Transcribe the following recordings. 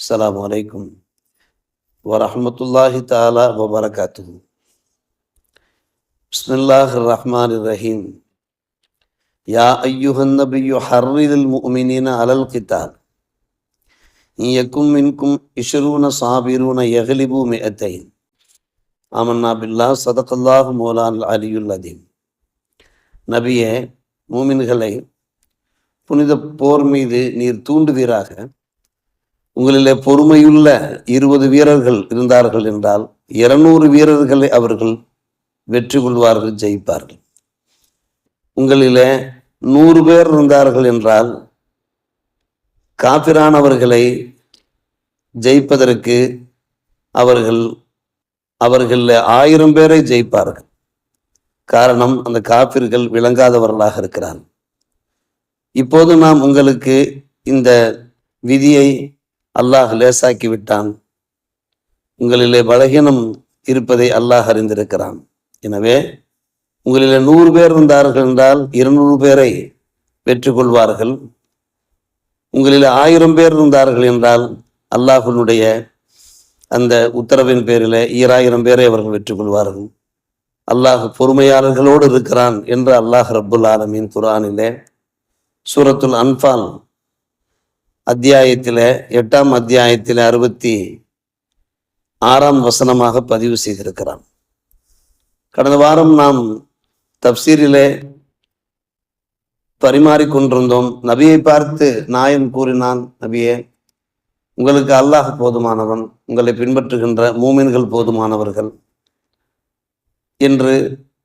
السلام عليكم ورحمة الله تعالى وبركاته بسم الله الرحمن الرحيم يا أيها النبي حرض المؤمنين على القتال إن يكن منكم عشرون صابرون يغلبوا مئتين آمنا بالله صدق الله مولانا العلي العظيم நபியே மூமின்களை புனித போர் மீது நீர் தூண்டுவீராக உங்களிலே பொறுமையுள்ள இருபது வீரர்கள் இருந்தார்கள் என்றால் இருநூறு வீரர்களை அவர்கள் வெற்றி கொள்வார்கள் ஜெயிப்பார்கள். உங்களிலே நூறு பேர் இருந்தார்கள் என்றால் காபிரானவர்களை ஜெயிப்பதற்கு அவர்கள் அவர்களில் ஆயிரம் பேரை ஜெயிப்பார்கள். காரணம் அந்த காப்பிர்கள் விளங்காதவர்களாக இருக்கிறார்கள். இப்போது நாம் உங்களுக்கு இந்த விதியை அல்லாஹ் லேசாக்கி விட்டான். உங்களிலே பலகீனம் இருப்பதை அல்லாஹ் அறிந்திருக்கிறான். எனவே உங்களிலே நூறு பேர் இருந்தார்கள் என்றால் இருநூறு பேரை வெற்றி கொள்வார்கள். உங்களிலே ஆயிரம் பேர் இருந்தார்கள் என்றால் அல்லாஹனுடைய அந்த உத்தரவின் பேரில் ஈராயிரம் பேரை அவர்கள் வெற்றி கொள்வார்கள். அல்லாஹ் பொறுமையாளர்களோடு இருக்கிறான் என்று அல்லாஹ் ரப்புல் ஆலமீன் குரானிலே சூரத்துல் அன்பால் அத்தியாயத்தில் எட்டாம் அத்தியாயத்தில் அறுபத்தி ஆறாம் வசனமாக பதிவு செய்திருக்கிறான். கடந்த வாரம் நாம் தப்சீரிலே பரிமாறிக்கொண்டிருந்தோம் நபியை பார்த்து நாயன் கூறினான் நபியே உங்களுக்கு அல்லாஹ் போதுமானவன் உங்களை பின்பற்றுகின்ற மூமின்கள் போதுமானவர்கள் என்று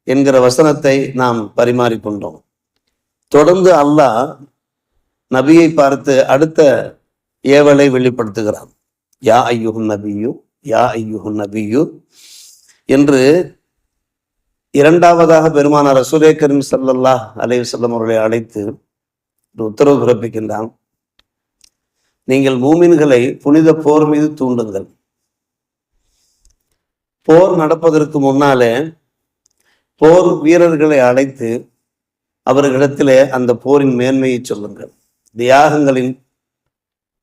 என்கிற வசனத்தை நாம் பரிமாறிக்கொண்டோம் தொடர்ந்து அல்லாஹ் நபியை பார்த்து அடுத்த ஏவலை வெளிப்படுத்துகிறான். யா ஐயுஹுன் நபியு யா ஐயுஹுன் நபியு என்று இரண்டாவதாக பெருமானார் ரசூலே கரீம் சல்லல்லாஹ் அலைஹி அவர்களை அழைத்து உத்தரவு பிறப்பிக்கின்றான். நீங்கள் மூமின்களை புனித போர் மீது தூண்டுங்கள். போர் நடப்பதற்கு முன்னாலே போர் வீரர்களை அழைத்து அவர்களிடத்திலே அந்த போரின் மேன்மையை சொல்லுங்கள். தியாகங்களின்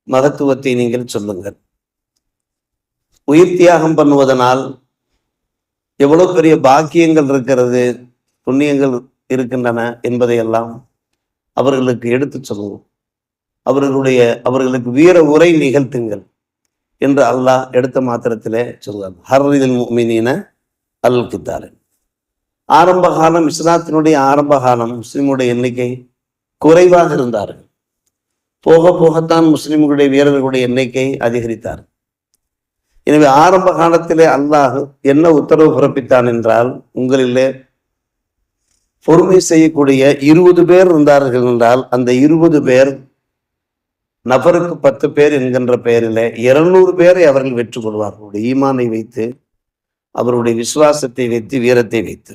மகத்துவத்தை நீங்கள் சொல்லுங்கள். உயிர் தியாகம் பண்ணுவதனால் எவ்வளவு பெரிய பாக்கியங்கள் இருக்கிறது புண்ணியங்கள் இருக்கின்றன என்பதையெல்லாம் அவர்களுக்கு எடுத்து சொல்லுவோம். அவர்களுடைய அவர்களுக்கு வீர உரை நிகழ்த்துங்கள் என்று அல்லாஹ் எடுத்த மாத்திரத்திலே சொல்கிறார் ஹர்ரிதில் மீனின அல் கித்தாரன் ஆரம்ப காலம் இஸ்லாத்தினுடைய ஆரம்ப காலம் முஸ்லிமுடைய எண்ணிக்கை குறைவாக இருந்தார்கள். போக போகத்தான் முஸ்லிம்களுடைய வீரர்களுடைய எண்ணிக்கை அதிகரித்தார். எனவே ஆரம்ப காலத்திலே அல்லாஹ் என்ன உத்தரவு பிறப்பித்தான் என்றால் உங்களிலே பொறுமை செய்யக்கூடிய இருபது பேர் இருந்தார்கள் என்றால் அந்த இருபது பேர் நபருக்கு பத்து பேர் என்கின்ற பெயரிலே இருநூறு பேரை அவர்கள் வெற்றி கொள்வார்கள். ஈமானை வைத்து அவருடைய விசுவாசத்தை வைத்து வீரத்தை வைத்து.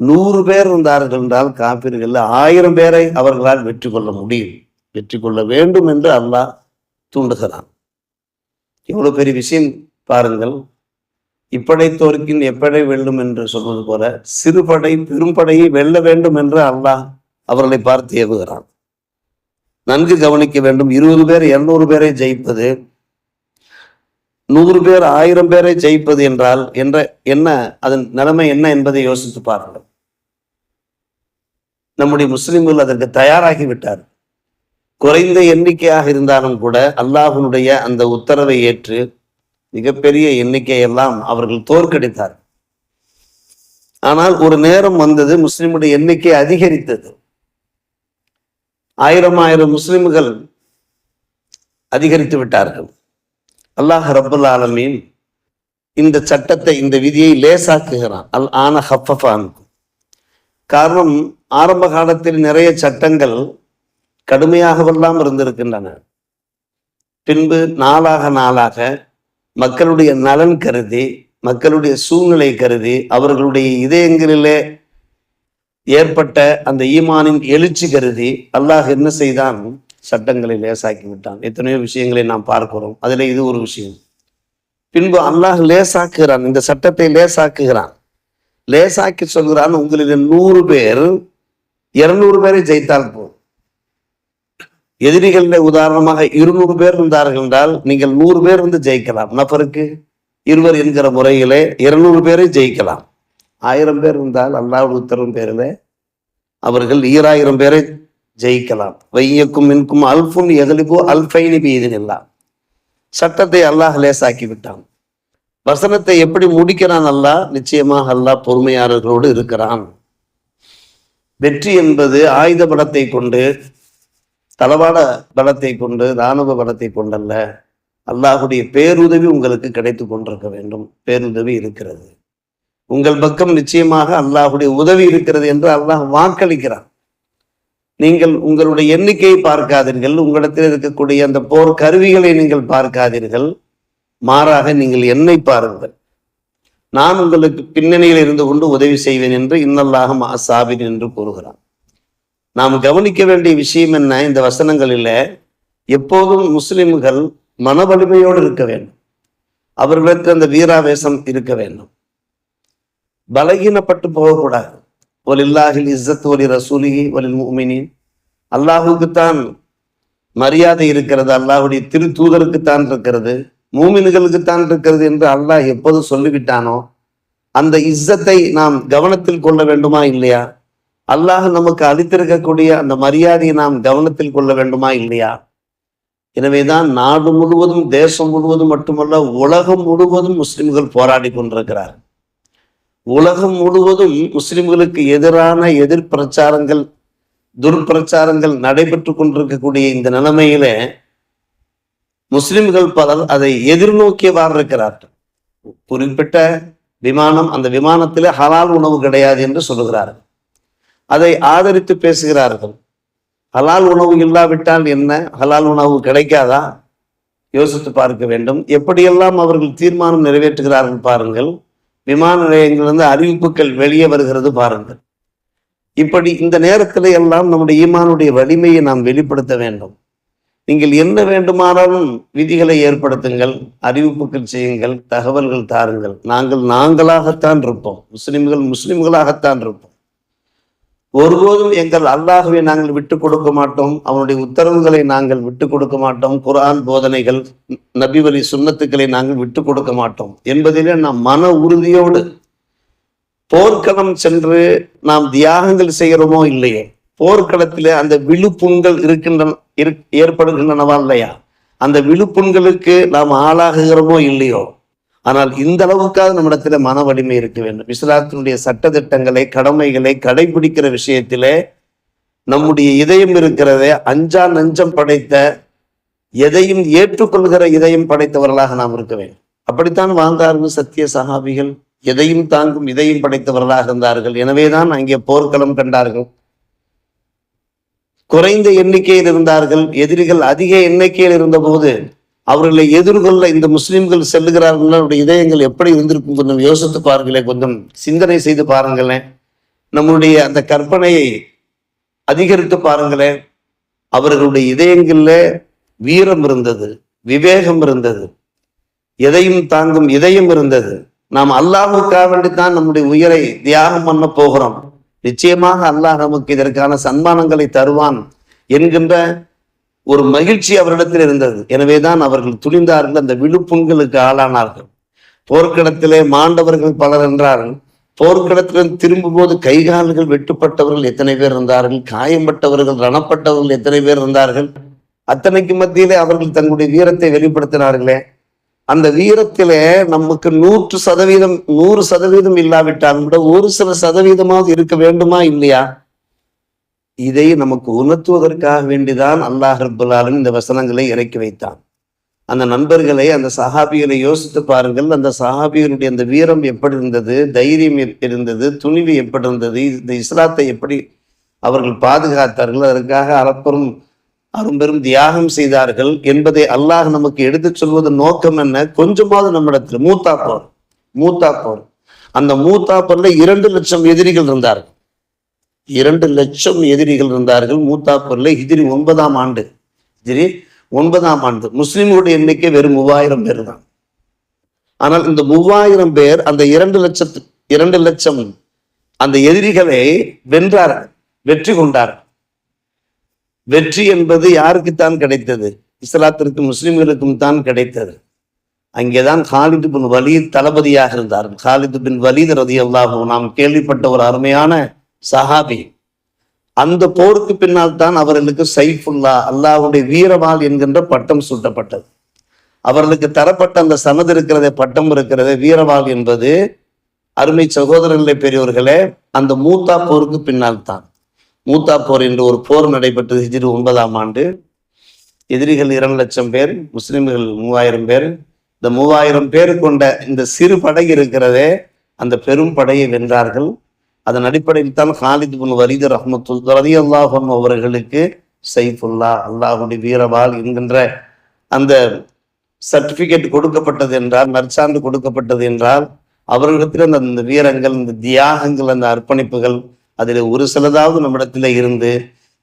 நூறு பேர் இருந்தார்கள் என்றால் காப்பீர்கள் ஆயிரம் பேரை அவர்களால் வெற்றி கொள்ள முடியும். வெற்றி கொள்ள வேண்டும் என்று அல்லாஹ் தூண்டுகிறான். இவ்வளவு பெரிய விஷயம் பாருங்கள். இப்படைத்தோருக்கின் எப்படை வெல்லும் என்று சொல்வது போல சிறுபடை பெரும்படையை வெல்ல வேண்டும் என்று அல்லாஹ் அவர்களை பார்த்து ஏவுகிறான். நன்கு கவனிக்க வேண்டும். இருபது பேர் இருநூறு பேரை ஜெயிப்பது நூறு பேர் ஆயிரம் பேரை ஜெயிப்பது என்றால் என்ற என்ன அதன் நிலைமை என்ன என்பதை யோசித்து பாருங்கள். நம்முடைய முஸ்லிம்கள் அதற்கு தயாராகி விட்டார்கள். குறைந்த எண்ணிக்கையாக இருந்தாலும் கூட அல்லாஹனுடைய அந்த உத்தரவை ஏற்று மிகப்பெரிய எண்ணிக்கையெல்லாம் அவர்கள் தோற்கடித்தார் ஆனால் ஒரு நேரம் வந்தது முஸ்லிமுடைய எண்ணிக்கை அதிகரித்தது. ஆயிரம் ஆயிரம் முஸ்லிம்கள் அதிகரித்து விட்டார்கள். அல்லாஹ் ரபுல் ஆலமீன் இந்த சட்டத்தை இந்த விதியை லேசாக்குகிறான். அல் ஆன ஹஃபஃபானுக்கும் காரணம் ஆரம்ப காலத்தில் நிறைய சட்டங்கள் கடுமையாகவெல்லாம் இருந்திருக்கின்றன. பின்பு நாளாக நாளாக மக்களுடைய நலன் கருதி மக்களுடைய சூழ்நிலை கருதி அவர்களுடைய இதயங்களிலே ஏற்பட்ட அந்த ஈமானின் எழுச்சி கருதி அல்லாஹ் என்ன செய்தான்? சட்டங்களை லேசாக்கி விட்டான். எத்தனையோ விஷயங்களை நாம் பார்க்கிறோம். அதுல இது ஒரு விஷயம். பின்பு அல்லாஹ் லேசாக்குகிறான். இந்த சட்டத்தை லேசாக்குகிறான். லேசாக்கி சொல்கிறான் உங்களில் நூறு பேர் இருநூறு பேரை ஜெயித்தால் போதும். எதிரிகளில் உதாரணமாக இருநூறு பேர் இருந்தார்கள் என்றால் நீங்கள் நூறு பேர் வந்து ஜெயிக்கலாம். நபருக்கு இருவர் என்கிற முறையிலே இருநூறு பேரை ஜெயிக்கலாம். ஆயிரம் பேர் இருந்தால் அல்லாஹ் உத்தரவு பேரில் அவர்கள் ஈராயிரம் பேரை ஜெயிக்கலாம். வையக்கும் மின்கும் அல்ஃபுன் எகலிபோ அல்ஃபைனி பீதினில்லா. சட்டத்தை அல்லாஹ் லேசாக்கி விட்டான். வசனத்தை எப்படி முடிக்கிறான் அல்லாஹ்? நிச்சயமாக அல்லாஹ் பொறுமையாளர்களோடு இருக்கிறான். வெற்றி என்பது ஆயுத படத்தை கொண்டு தளவாட பலத்தை கொண்டு இராணுவ பலத்தை கொண்டல்ல அல்லாஹுடைய பேருதவி உங்களுக்கு கிடைத்து கொண்டிருக்க வேண்டும். பேருதவி இருக்கிறது. உங்கள் பக்கம் நிச்சயமாக அல்லாஹுடைய உதவி இருக்கிறது என்று அல்லாஹ் வாக்களிக்கிறான். நீங்கள் உங்களுடைய எண்ணிக்கையை பார்க்காதீர்கள். உங்களிடத்தில் இருக்கக்கூடிய அந்த போர் கருவிகளை நீங்கள் பார்க்காதீர்கள். மாறாக நீங்கள் என்னை பாருங்கள். நான் உங்களுக்கு பின்னணியில் இருந்து கொண்டு உதவி செய்வேன் என்று இன்னல்லாக மாசாபின் என்று கூறுகிறான். நாம் கவனிக்க வேண்டிய விஷயம் என்ன? இந்த வசனங்களில எப்போதும் முஸ்லிம்கள் மன வலிமையோடு இருக்க வேண்டும். அவர்களுக்கு அந்த வீராவேசம் இருக்க வேண்டும். பலகீனப்பட்டு போகக்கூடாது. ஒலில்லாஹில் இஸ்ஸத் ஒலி ரசூலிஹி ஒலில் முமினின் அல்லாஹுக்குத்தான் மரியாதை இருக்கிறது. அல்லாஹுடைய திரு தூதருக்குத்தான் இருக்கிறது. மூமின்களுக்குத்தான் இருக்கிறது என்று அல்லாஹ் எப்போது சொல்லிவிட்டானோ அந்த இஸ்ஸத்தை நாம் கவனத்தில் கொள்ள வேண்டுமா இல்லையா? அல்லாஹ் நமக்கு அளித்திருக்கக்கூடிய அந்த மரியாதையை நாம் கவனத்தில் கொள்ள வேண்டுமா இல்லையா? எனவேதான் நாடு முழுவதும் தேசம் முழுவதும் மட்டுமல்ல உலகம் முழுவதும் முஸ்லிம்கள் போராடி கொண்டிருக்கிறார். உலகம் முழுவதும் முஸ்லிம்களுக்கு எதிரான எதிர் பிரச்சாரங்கள் துர்பிரச்சாரங்கள் நடைபெற்று கொண்டிருக்கக்கூடிய இந்த நிலைமையில முஸ்லிம்கள் பலர் அதை எதிர்நோக்கியவாறு இருக்கிறார்கள் குறிப்பிட்ட விமானம் அந்த விமானத்திலே ஹலால் உணவு கிடையாது என்று சொல்லுகிறார்கள். அதை ஆதரித்து பேசுகிறார்கள். ஹலால் உணவு இல்லாவிட்டால் என்ன? ஹலால் உணவு கிடைக்காதா? யோசித்து பார்க்க வேண்டும். எப்படியெல்லாம் அவர்கள் தீர்மானம் நிறைவேற்றுகிறார்கள் பாருங்கள். விமான நிலையங்களிலிருந்து அறிவிப்புகள் வெளியே வருகிறது பாருங்கள். இப்படி இந்த நேரத்தில் எல்லாம் நம்முடைய ஈமானுடைய வலிமையை நாம் வெளிப்படுத்த வேண்டும். நீங்கள் என்ன வேண்டுமானாலும் விதிகளை ஏற்படுத்துங்கள் அறிவிப்புகள் செய்யுங்கள் தகவல்கள் தாருங்கள். நாங்கள் நாங்களாகத்தான் இருப்போம். முஸ்லிம்கள் முஸ்லிம்களாகத்தான் இருப்போம். ஒருபோதும் எங்கள் அல்லாஹுவை நாங்கள் விட்டு கொடுக்க மாட்டோம். அவனுடைய உத்தரவுகளை நாங்கள் விட்டு கொடுக்க மாட்டோம். குரான் போதனைகள் நபிவழி சுண்ணத்துக்களை நாங்கள் விட்டு கொடுக்க மாட்டோம். என்பதிலே நாம் மன உறுதியோடு போர்க்களம் சென்று நாம் தியாகங்கள் செய்கிறோமோ இல்லையே? போர்க்களத்திலே அந்த விழுப்புண்கள் இருக்கின்றன ஏற்படுகின்றனவா இல்லையா? அந்த விழுப்புண்களுக்கு நாம் ஆளாகுகிறோமோ இல்லையோ? ஆனால் இந்த அளவுக்காக நம்மிடத்துல மன வலிமை இருக்க வேண்டும். இஸ்லாத்தினுடைய சட்ட திட்டங்களை கடமைகளை கடைபிடிக்கிற விஷயத்திலே நம்முடைய இதயம் இருக்கிறதே அஞ்சா நஞ்சம் படைத்த எதையும் ஏற்றுக்கொள்கிற இதயம் படைத்தவர்களாக நாம் இருக்க வேண்டும். அப்படித்தான் வாழ்ந்தார்கள் சத்திய சகாபிகள் எதையும் தாங்கும் இதையும் படைத்தவர்களாக இருந்தார்கள். எனவேதான் அங்கே போர்க்களம் கண்டார்கள். குறைந்த எண்ணிக்கையில் இருந்தார்கள். எதிரிகள் அதிக எண்ணிக்கையில் இருந்தபோது அவர்களை எதிர்கொள்ள இந்த முஸ்லிம்கள் செல்லுகிறார்கள் அவருடைய இதயங்கள் எப்படி இருந்திருக்கும் கொஞ்சம் யோசித்து பாருங்களேன் கொஞ்சம் சிந்தனை செய்து பாருங்களேன். நம்மளுடைய அந்த கற்பனையை அதிகரித்து பாருங்களேன். அவர்களுடைய இதயங்களில் வீரம் இருந்தது விவேகம் இருந்தது எதையும் தாங்கும் இதயம் இருந்தது. நாம் அல்லாஹுக்காக வேண்டித்தான் நம்முடைய உயிரை தியாகம் பண்ண போகிறோம். நிச்சயமாக அல்லாஹ் நமக்கு இதற்கான சன்மானங்களை தருவான் என்கின்ற ஒரு மகிழ்ச்சி அவரிடத்தில் இருந்தது. எனவேதான் அவர்கள் துணிந்தார்கள் அந்த விழுப்புண்களுக்கு ஆளானார்கள். போர்க்களத்திலே மாண்டவர்கள் பலர் என்றார்கள். போர்க்களத்தில் திரும்பும்போது கைகால்கள் வெட்டுப்பட்டவர்கள் எத்தனை பேர் இருந்தார்கள்? காயம்பட்டவர்கள் ரணப்பட்டவர்கள் எத்தனை பேர் இருந்தார்கள்? அத்தனைக்கு மத்தியிலே அவர்கள் தங்களுடைய வீரத்தை வெளிப்படுத்தினார்களே. அந்த வீரத்திலே நமக்கு நூற்று சதவீதம் நூறு சதவீதம் இல்லாவிட்டாலும் கூட ஒரு சில சதவீதமாவது இருக்க வேண்டுமா? இல்லையா? இதை நமக்கு உணர்த்துவதற்காக வேண்டிதான் அல்லாஹ் ரபுல்லாலும் இந்த வசனங்களை இறக்கி வைத்தான். அந்த நண்பர்களை அந்த சஹாபிகளை யோசித்து பாருங்கள் அந்த சஹாபிகளுடைய அந்த வீரம் எப்படி இருந்தது தைரியம் இருந்தது துணிவு எப்படி இருந்தது இந்த இஸ்லாத்தை எப்படி அவர்கள் பாதுகாத்தார்கள் அதற்காக அறப்பெரும் அரும்பெரும் தியாகம் செய்தார்கள் என்பதை அல்லாஹ் நமக்கு எடுத்துச் சொல்வதன் நோக்கம் என்ன? கொஞ்சமாவது நம்மிடத்தில் மூத்தா போர் மூத்தா போர். அந்த மூத்தா போர்ல இரண்டு லட்சம் எதிரிகள் இருந்தார்கள். இரண்டு லட்சம் எதிரிகள் இருந்தார்கள். மூத்தாப்பூர்ல ஹிஜிரி ஒன்பதாம் ஆண்டு ஹிஜிரி ஒன்பதாம் ஆண்டு. முஸ்லிம்களுடைய எண்ணிக்கை வெறும் மூவாயிரம் பேர் தான். ஆனால் இந்த மூவாயிரம் பேர் அந்த இரண்டு லட்சத்து இரண்டு லட்சம் அந்த எதிரிகளை வென்றார் வெற்றி கொண்டார். வெற்றி என்பது யாருக்குத்தான் கிடைத்தது? இஸ்லாத்திற்கும் முஸ்லிம்களுக்கும் தான் கிடைத்தது. அங்கேதான் காலிது பின் வலீத் தளபதியாக இருந்தார். காலிது பின் வலீத் ரதி அல்லாஹும் நாம் கேள்விப்பட்ட ஒரு அருமையான சஹாபி. அந்த போருக்கு பின்னால் தான் அவர்களுக்கு சைஃபுல்லா அல்லாவுடைய வீரவாள் என்கின்ற பட்டம் சூட்டப்பட்டது. அவர்களுக்கு தரப்பட்ட அந்த சனது இருக்கிறதே பட்டம் இருக்கிறதே வீரவாள் என்பது அருமை சகோதரர்களே பெரியவர்களே அந்த மூத்தா போருக்கு பின்னால் தான். மூத்தா போர் என்று ஒரு போர் நடைபெற்றது ஹிஜிரி ஒன்பதாம் ஆண்டு. எதிரிகள் இரண்டு லட்சம் பேர் முஸ்லிம்கள் மூவாயிரம் பேர். இந்த மூவாயிரம் பேர் கொண்ட இந்த சிறு படை இருக்கிறதே அந்த பெரும் படையை வென்றார்கள். அதன் அடிப்படையில் தான் காலித் பின் வரிது ரஹமத்துல் ரதி அல்லாஹன் அவர்களுக்கு சைஃபுல்லா அல்லாஹுடைய வீரவால் என்கின்ற அந்த சர்டிபிகேட் கொடுக்கப்பட்டது என்றால் நற்சான்று கொடுக்கப்பட்டது என்றால் அவர்களிடத்தில் அந்த அந்த வீரங்கள் இந்த தியாகங்கள் அந்த அர்ப்பணிப்புகள் அதில் ஒரு சிலதாவது நம்மிடத்தில் இருந்து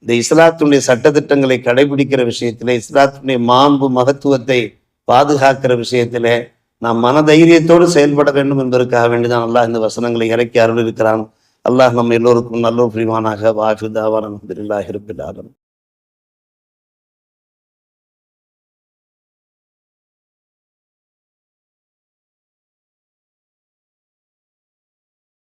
இந்த இஸ்லாத்தினுடைய சட்டத்திட்டங்களை கடைபிடிக்கிற விஷயத்திலே இஸ்லாத்தினுடைய மாண்பு மகத்துவத்தை பாதுகாக்கிற விஷயத்திலே நாம் மனதைரியத்தோடு செயல்பட வேண்டும் என்பதற்காக வேண்டிதான் அல்லாஹ் இந்த வசனங்களை இறக்கி அருள் இருக்கிறான் அல்லாஹ் நம்ம எல்லோருக்கும் நல்ல புரிவானாக வாஃபிதாவான் அலமதுல்லாஹி ரபில்